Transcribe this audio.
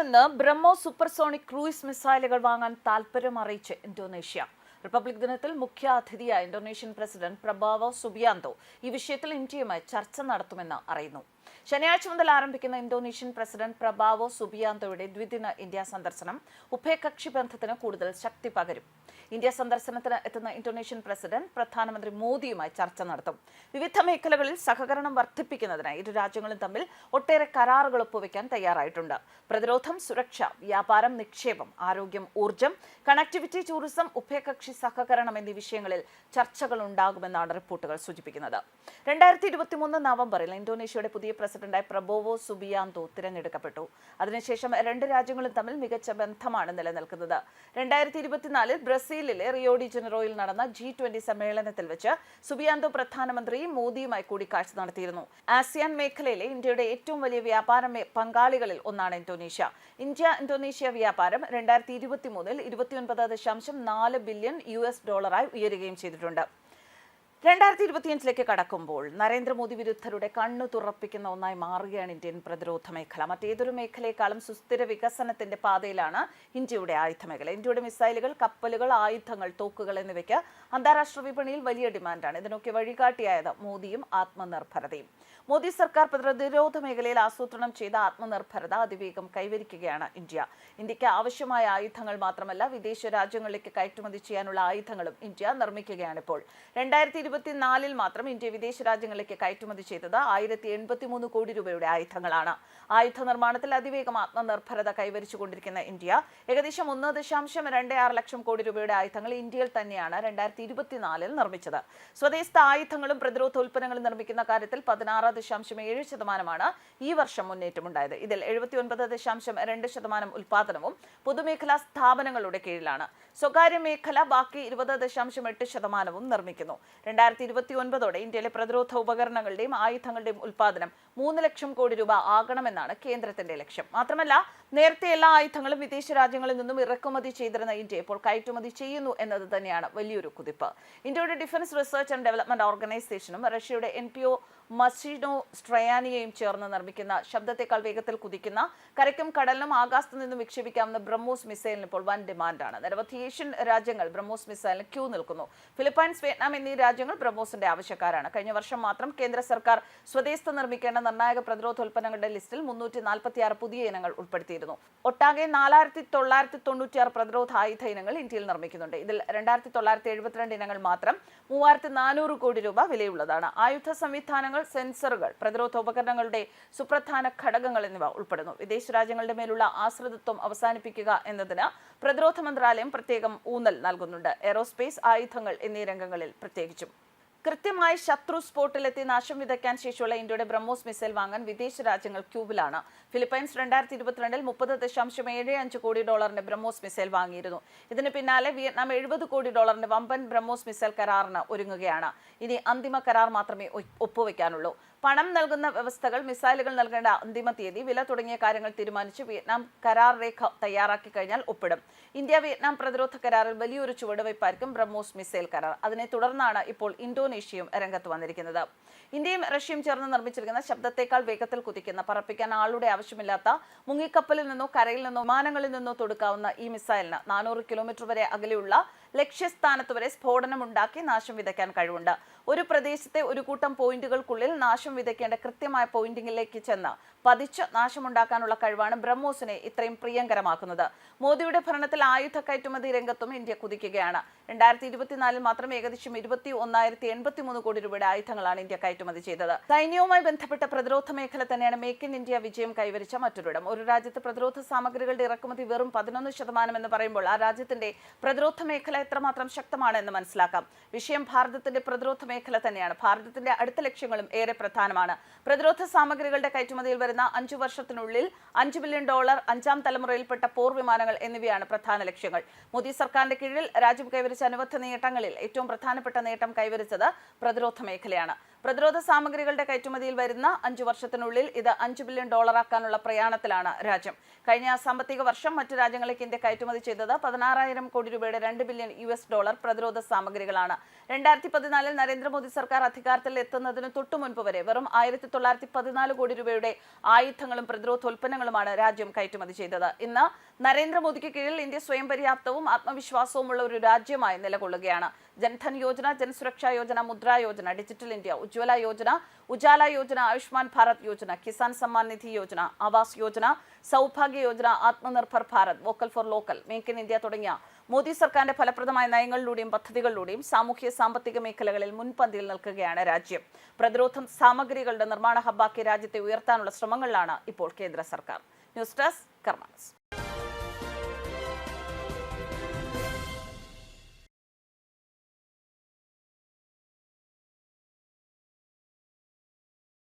നിന്ന് ബ്രഹ്മോ supersonic cruise മിസൈലുകൾ വാങ്ങാൻ താൽപര്യം അറിയിച്ച് ഇന്തോനേഷ്യ. റിപ്പബ്ലിക് ദിനത്തിൽ മുഖ്യ അതിഥിയായ ഇന്തോനേഷ്യൻ പ്രസിഡന്റ് പ്രഭാവോ സുബിയാന്തോ ഈ വിഷയത്തിൽ ഇന്ത്യയുമായി ചർച്ച നടത്തുമെന്ന് അറിയുന്നു. ശനിയാഴ്ച മുതൽ ആരംഭിക്കുന്ന ഇന്തോനേഷ്യൻ പ്രസിഡന്റ് പ്രഭാവോ സുബിയാന്തോയുടെ ദ്വിദിന ഇന്ത്യ സന്ദർശനം ഉഭയകക്ഷി ബന്ധത്തിന് കൂടുതൽ ശക്തി പകരും. ഇന്ത്യ സന്ദർശനത്തിന് എത്തുന്ന ഇന്തോനേഷ്യൻ പ്രസിഡന്റ് പ്രധാനമന്ത്രി മോദിയുമായി ചർച്ച നടത്തും. വിവിധ മേഖലകളിൽ സഹകരണം വർദ്ധിപ്പിക്കുന്നതിനായി ഇരു രാജ്യങ്ങളും തമ്മിൽ ഒട്ടേറെ കരാറുകൾ ഒപ്പുവെക്കാൻ തയ്യാറായിട്ടുണ്ട്. പ്രതിരോധം സുരക്ഷ വ്യാപാരം നിക്ഷേപം ആരോഗ്യം ഊർജം കണക്ടിവിറ്റി ടൂറിസം ഉഭയകക്ഷി സഹകരണം എന്നീ വിഷയങ്ങളിൽ ചർച്ചകൾ ഉണ്ടാകുമെന്നാണ് റിപ്പോർട്ടുകൾ സൂചിപ്പിക്കുന്നത്. രണ്ടായിരത്തി ഇരുപത്തിമൂന്ന് നവംബറിൽ ഇന്തോനേഷ്യയുടെ പുതിയ പ്രസിഡന്റായി പ്രബോവോ സുബിയാന്തോ തിരഞ്ഞെടുക്കപ്പെട്ടു. അതിനുശേഷം രണ്ട് രാജ്യങ്ങളും തമ്മിൽ മികച്ച ബന്ധമാണ് നിലനിൽക്കുന്നത്. രണ്ടായിരത്തി ഇരുപത്തിനാലിൽ ബ്രസീലിലെ റിയോ ഡി ജനറോയിൽ നടന്ന ജി ട്വന്റി സമ്മേളനത്തിൽ വെച്ച് സുബിയാന്തോ പ്രധാനമന്ത്രി മോദിയുമായി കൂടിക്കാഴ്ച നടത്തിയിരുന്നു. ആസിയാൻ മേഖലയിലെ ഇന്ത്യയുടെ ഏറ്റവും വലിയ വ്യാപാര പങ്കാളികളിൽ ഒന്നാണ് ഇന്തോനേഷ്യ. ഇന്ത്യ ഇന്തോനേഷ്യ വ്യാപാരം രണ്ടായിരത്തി ഇരുപത്തിമൂന്നിൽ ഇരുപത്തിയൊൻപത് ദശാംശം നാല് ബില്യൺ യു എസ് ഡോളറായി ഉയരുകയും ചെയ്തിട്ടുണ്ട്. രണ്ടായിരത്തി ഇരുപത്തിയഞ്ചിലേക്ക് കടക്കുമ്പോൾ നരേന്ദ്രമോദി വിരുദ്ധരുടെ കണ്ണു തുറപ്പിക്കുന്ന ഒന്നായി മാറുകയാണ് ഇന്ത്യൻ പ്രതിരോധ മേഖല. മറ്റേതൊരു മേഖലയെക്കാളും സുസ്ഥിര വികസനത്തിന്റെ പാതയിലാണ് ഇന്ത്യയുടെ ആയുധ മേഖല ഇന്ത്യയുടെ മിസൈലുകൾ കപ്പലുകൾ ആയുധങ്ങൾ തോക്കുകൾ എന്നിവയ്ക്ക് അന്താരാഷ്ട്ര വിപണിയിൽ വലിയ ഡിമാൻഡാണ്. ഇതിനൊക്കെ വഴികാട്ടിയായത് മോദിയും ആത്മനിർഭരതയും. മോദി സർക്കാർ പ്രതിരോധ മേഖലയിൽ ആസൂത്രണം ചെയ്ത ആത്മനിർഭരത അതിവേഗം കൈവരിക്കുകയാണ് ഇന്ത്യ. ഇന്ത്യയ്ക്ക് ആവശ്യമായ ആയുധങ്ങൾ മാത്രമല്ല വിദേശ രാജ്യങ്ങളിലേക്ക് കയറ്റുമതി ചെയ്യാനുള്ള ആയുധങ്ങളും ഇന്ത്യ നിർമ്മിക്കുകയാണിപ്പോൾ രണ്ടായിരത്തി ഇരുപത്തിനാലിൽ മാത്രം ഇന്ത്യ വിദേശ രാജ്യങ്ങളിലേക്ക് കയറ്റുമതി ചെയ്തത് ആയിരത്തി എൺപത്തി മൂന്ന് കോടി രൂപയുടെ ആയുധങ്ങളാണ്. ആയുധ നിർമ്മാണത്തിൽ അതിവേഗം ആത്മനിർഭരത കൈവരിച്ചുകൊണ്ടിരിക്കുന്ന ഇന്ത്യ ഏകദേശം ഒന്ന് ദശാംശം രണ്ട് ആറ് ലക്ഷം കോടി രൂപയുടെ ആയുധങ്ങൾ ഇന്ത്യയിൽ തന്നെയാണ് രണ്ടായിരത്തി ഇരുപത്തിനാലിൽ നിർമ്മിച്ചത്. സ്വദേശത്ത ആയുധങ്ങളും പ്രതിരോധ ഉൽപ്പന്നങ്ങളും നിർമ്മിക്കുന്ന കാര്യത്തിൽ പതിനാറ് ദശാംശം ഏഴ് ശതമാനമാണ് ഈ വർഷം മുന്നേറ്റമുണ്ടായത്. ഇതിൽ എഴുപത്തി ഒൻപത് ദശാംശം രണ്ട് ശതമാനം ഉൽപാദനവും പൊതുമേഖലാ സ്ഥാപനങ്ങളുടെ കീഴിലാണ്. സ്വകാര്യ മേഖല ബാക്കി ഇരുപത് ദശാംശം എട്ട് ശതമാനവും നിർമ്മിക്കുന്നു. രണ്ടായിരത്തി ഇരുപത്തി ഒൻപതോടെ ഇന്ത്യയിലെ പ്രതിരോധ ഉപകരണങ്ങളുടെയും ആയുധങ്ങളുടെയും ഉൽപാദനം മൂന്ന് ലക്ഷം കോടി രൂപ ആകണമെന്നാണ് കേന്ദ്രത്തിന്റെ ലക്ഷ്യം. മാത്രമല്ല നേരത്തെ എല്ലാ ആയുധങ്ങളും വിദേശ രാജ്യങ്ങളിൽ നിന്നും ഇറക്കുമതി ചെയ്തിരുന്ന ഇന്ത്യ ഇപ്പോൾ കയറ്റുമതി ചെയ്യുന്നു എന്നത് തന്നെയാണ് വലിയൊരു കുതിപ്പ്. ഇന്ത്യയുടെ ഡിഫൻസ് റിസർച്ച് ആൻഡ് ഡെവലപ്മെന്റ് ഓർഗനൈസേഷനും റഷ്യയുടെ എൻ മസിനോ സ്ട്രയാനിയയും ചേർന്ന് നിർമ്മിക്കുന്ന ശബ്ദത്തെക്കാൾ വേഗത്തിൽ കുതിക്കുന്ന കരയ്ക്കും കടലിനും ആകാശത്തു നിന്നും വിക്ഷേപിക്കാവുന്ന ബ്രഹ്മോസ് മിസൈലിന് ഇപ്പോൾ വൻ ഡിമാൻഡാണ്. നിരവധി ഏഷ്യൻ രാജ്യങ്ങൾ ബ്രഹ്മോസ് മിസൈലിന് ക്യൂ നിൽക്കുന്നു. ഫിലിപ്പൈൻസ് വിയറ്റ്നാം എന്നീ രാജ്യങ്ങൾ ബ്രഹ്മോസിന്റെ ആവശ്യക്കാരാണ്. കഴിഞ്ഞ വർഷം മാത്രം കേന്ദ്ര സർക്കാർ സ്വദേശത്ത് നിർമ്മിക്കേണ്ട നിർണായക പ്രതിരോധോൽപ്പന്നങ്ങളുടെ ലിസ്റ്റിൽ മുന്നൂറ്റി നാൽപ്പത്തിയാറ് പുതിയ ഇനങ്ങൾ ഉൾപ്പെടുത്തിയിരുന്നു. ഒട്ടാകെ നാലായിരത്തി തൊള്ളായിരത്തി തൊണ്ണൂറ്റിയാറ് പ്രതിരോധ ആയുധ ഇനങ്ങൾ ഇന്ത്യയിൽ നിർമ്മിക്കുന്നുണ്ട്. ഇതിൽ രണ്ടായിരത്തി തൊള്ളായിരത്തി എഴുപത്തിരണ്ട് ഇനങ്ങൾ മാത്രം മൂവായിരത്തി നാനൂറ് കോടി രൂപ വിലയുള്ളതാണ്. ആയുധ സംവിധാനങ്ങൾ സെൻസറുകൾ പ്രതിരോധ ഉപകരണങ്ങളുടെ സുപ്രധാന ഘടകങ്ങൾ എന്നിവ ഉൾപ്പെടുന്നു. വിദേശ രാജ്യങ്ങളുടെ മേലുള്ള ആശ്രിതത്വം അവസാനിപ്പിക്കുക എന്നതിന് പ്രതിരോധ മന്ത്രാലയം പ്രത്യേകം ഊന്നൽ നൽകുന്നുണ്ട്. എയറോസ്പേസ് ആയുധങ്ങൾ എന്നീ രംഗങ്ങളിൽ പ്രത്യേകിച്ചും. കൃത്യമായി ശത്രു സ്പോട്ടിലെത്തി നാശം വിതയ്ക്കാൻ ശേഷിയുള്ള ഇന്ത്യയുടെ ബ്രഹ്മോസ് മിസൈൽ വാങ്ങാൻ വിദേശ രാജ്യങ്ങൾ ക്യൂബിലാണ്. ഫിലിപ്പൈൻസ് രണ്ടായിരത്തി ഇരുപത്തിരണ്ടിൽ മുപ്പത് ദശാംശം ഏഴ് അഞ്ച് കോടി ഡോളറിന്റെ ബ്രഹ്മോസ് മിസൈൽ വാങ്ങിയിരുന്നു. ഇതിന് പിന്നാലെ വിയറ്റ്നാം എഴുപത് കോടി ഡോളറിന്റെ വമ്പൻ ബ്രഹ്മോസ് മിസൈൽ കരാറിന് ഒരുങ്ങുകയാണ്. ഇനി അന്തിമ കരാർ മാത്രമേ ഒപ്പുവെക്കാനുള്ളൂ. പണം നൽകുന്ന വ്യവസ്ഥകൾ മിസൈലുകൾ നൽകേണ്ട അന്തിമ തീയതി വില തുടങ്ങിയ കാര്യങ്ങൾ തീരുമാനിച്ച് വിയറ്റ്നാം കരാർ രേഖ തയ്യാറാക്കി കഴിഞ്ഞാൽ ഒപ്പിടും. ഇന്ത്യ വിയറ്റ്നാം പ്രതിരോധ കരാറിൽ വലിയൊരു ചുവടുവയ്പായിരിക്കും ബ്രഹ്മോസ് മിസൈൽ കരാർ. അതിനെ തുടർന്നാണ് ഇപ്പോൾ ഇന്തോനേഷ്യയും രംഗത്ത് വന്നിരിക്കുന്നത്. ഇന്ത്യയും റഷ്യയും ചേർന്ന് നിർമ്മിച്ചിരിക്കുന്ന ശബ്ദത്തേക്കാൾ വേഗത്തിൽ കുതിക്കുന്ന പറപ്പിക്കാൻ ആളുടെ ആവശ്യമില്ലാത്ത മുങ്ങിക്കപ്പലിൽ നിന്നോ കരയിൽ നിന്നോ വിമാനങ്ങളിൽ നിന്നോ തൊടുക്കാവുന്ന ഈ മിസൈലിന് നാനൂറ് കിലോമീറ്റർ വരെ അകലെയുള്ള ലക്ഷ്യസ്ഥാനത്ത് വരെ സ്ഫോടനമുണ്ടാക്കി നാശം വിതയ്ക്കാൻ കഴിവുണ്ട്. ഒരു പ്രദേശത്തെ ഒരു കൂട്ടം പോയിന്റുകൾക്കുള്ളിൽ നാശം വിതയ്ക്കേണ്ട കൃത്യമായ പോയിന്റിങ്ങിലേക്ക് ചെന്ന് പതിച്ച് നാശമുണ്ടാക്കാനുള്ള കഴിവാണ് ബ്രഹ്മോസിനെ ഇത്രയും പ്രിയങ്കരമാക്കുന്നത്. മോദിയുടെ ഭരണത്തിൽ ആയുധ കയറ്റുമതി രംഗത്തും ഇന്ത്യ കുതിക്കുകയാണ്. രണ്ടായിരത്തി ഇരുപത്തിനാലിൽ മാത്രം ഏകദേശം ഇരുപത്തി ഒന്നായിരത്തി എൺപത്തി മൂന്ന് കോടി രൂപയുടെ ആയുധങ്ങളാണ് ഇന്ത്യ കയറ്റുമതി ചെയ്തത്. സൈന്യവുമായി ബന്ധപ്പെട്ട പ്രതിരോധ മേഖല തന്നെയാണ് മേക്ക് ഇൻ ഇന്ത്യ വിജയം കൈവരിച്ച മറ്റൊരിടം. ഒരു രാജ്യത്ത് പ്രതിരോധ സാമഗ്രികളുടെ ഇറക്കുമതി വെറും പതിനൊന്ന് ശതമാനം എന്ന് പറയുമ്പോൾ ആ രാജ്യത്തിന്റെ പ്രതിരോധ മേഖല എത്രമാത്രം ശക്തമാണ് എന്ന് മനസ്സിലാക്കാം. വിഷയം ഭാരതത്തിന്റെ പ്രതിരോധ മേഖല തന്നെയാണ്. ഭാരതത്തിന്റെ അടുത്ത ലക്ഷ്യങ്ങളും ഏറെ പ്രധാനമാണ്. പ്രതിരോധ സാമഗ്രികളുടെ കയറ്റുമതിയിൽ വരുന്ന അഞ്ചു വർഷത്തിനുള്ളിൽ അഞ്ച് ബില്യൺ ഡോളർ അഞ്ചാം തലമുറയിൽപ്പെട്ട പോർ വിമാനങ്ങൾ എന്നിവയാണ് പ്രധാന ലക്ഷ്യങ്ങൾ. മോദി സർക്കാരിന്റെ കീഴിൽ രാജ്യം കൈവരിച്ച അനുബന്ധ നേട്ടങ്ങളിൽ ഏറ്റവും പ്രധാനപ്പെട്ട നേട്ടം കൈവരിച്ചത് പ്രതിരോധ മേഖലയാണ്. പ്രതിരോധ സാമഗ്രികളുടെ കയറ്റുമതിയിൽ വരുന്ന അഞ്ചു വർഷത്തിനുള്ളിൽ ഇത് അഞ്ച് ബില്യൺ ഡോളറാക്കാനുള്ള പ്രയാണത്തിലാണ് രാജ്യം. കഴിഞ്ഞ സാമ്പത്തിക വർഷം മറ്റു രാജ്യങ്ങളിലേക്ക് ഇന്ത്യ കയറ്റുമതി ചെയ്തത് പതിനാറായിരം കോടി രൂപയുടെ രണ്ട് ബില്യൺ യു എസ് ഡോളർ പ്രതിരോധ സാമഗ്രികളാണ്. രണ്ടായിരത്തി പതിനാലിൽ നരേന്ദ്രമോദി സർക്കാർ അധികാരത്തിൽ എത്തുന്നതിന് തൊട്ടു മുൻപ് വരെ വെറും ആയിരത്തി തൊള്ളായിരത്തി പതിനാല് കോടി രൂപയുടെ ആയുധങ്ങളും പ്രതിരോധോൽപ്പന്നങ്ങളുമാണ് രാജ്യം കയറ്റുമതി ചെയ്തത്. ഇന്ന് നരേന്ദ്രമോദിക്ക് കീഴിൽ ഇന്ത്യ സ്വയം പര്യാപ്തവും ആത്മവിശ്വാസവുമുള്ള ഒരു രാജ്യമായി നിലകൊള്ളുകയാണ്. Jan Dhan Yojana Jan Suraksha Yojana Mudra Yojana digital India Ujjwala Yojana Ujala Yojana Ayushman Bharat Yojana Kisan Samman Nidhi Yojana Awas Yojana Saubhagya Yojana Atmanirbhar Bharat vocal for local make in India തുടങ്ങിയ മോദി സർക്കാരിന്റെ ഫലപ്രദമായ നയങ്ങളിലൂടെയും പദ്ധതികളിലൂടെയും സാമൂഹ്യ സാമ്പത്തിക മേഖലകളിൽ മുൻപന്തിയിൽ നിൽക്കുകയാണ് രാജ്യം. പ്രതിരോധം സാമഗ്രികളുടെ നിർമ്മാണ ഹബ്ബാക്കി രാജ്യത്തെ ഉയർത്താനുള്ള ശ്രമങ്ങളിലാണ് ഇപ്പോൾ കേന്ദ്ര സർക്കാർ. News desk കർമാനസ്.